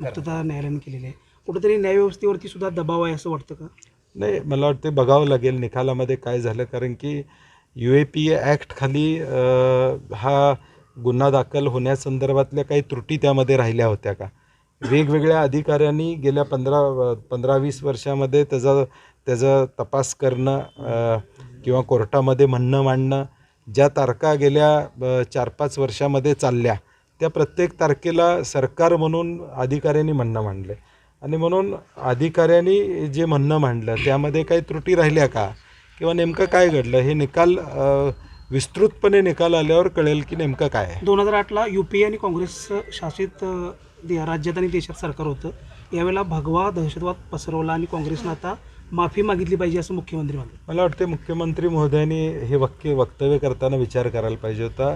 मुक्तता न्यायालयाने केलेली आहे. कुठेतरी न्यायव्यवस्थेवरती सुद्धा दबाव आहे असं वाटतं का? नाही मला वाटते बघावं लागेल निकालामध्ये काय झालं कारण की यू ए पी ए ॲक्टखाली हा गुन्हा दाखल होण्यासंदर्भातल्या काही त्रुटी त्यामध्ये राहिल्या होत्या का? वेगवेगळ्या अधिकाऱ्यांनी गेल्या पंधरा पंधरा वीस वर्षामध्ये त्याचा त्याचा तपास करणं किंवा कोर्टामध्ये म्हणणं मांडणं ज्या तारखा गेल्या चार पाच वर्षामध्ये चालल्या त्या प्रत्येक तारखेला सरकार म्हणून अधिकाऱ्यांनी म्हणणं मांडलं आणि म्हणून अधिकाऱ्यांनी जे म्हणणं मांडलं त्यामध्ये काही त्रुटी राहिल्या का? किंवा नेमकं काय घडलं? हे निकाल विस्तृतपणे निकाल आल्यावर कळेल की नेमकं काय आहे. दोन हजार आठला यू पी ए आणि काँग्रेस शासित राज्यात आणि देशात सरकार होतं. यावेळेला भगवा दहशतवाद पसरवला आणि काँग्रेसनं आता माफी मागितली पाहिजे असं मुख्यमंत्री म्हणाले मला वाटते मुख्यमंत्री महोदयांनी हे वाक्य वक्तव्य करताना विचार करायला पाहिजे होता.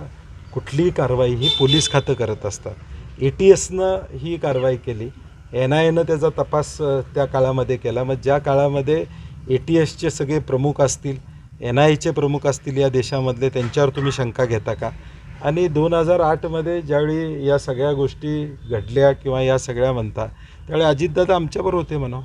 कुठलीही कारवाई ही पोलीस खातं करत असतात. ए टी एसनं ही कारवाई केली. एन आय एनं त्याचा तपास त्या काळामध्ये केला. मग ज्या काळामध्ये ए टी एसचे सगळे प्रमुख असतील एन आय एचे प्रमुख असतील या देशामधले त्यांच्यावर तुम्ही शंका घेता का? आणि दोन हजार आठमध्ये ज्यावेळी या सगळ्या गोष्टी घडल्या किंवा या सगळ्या म्हणता त्यावेळी अजितदादा आमच्याबरोबर होते म्हणा.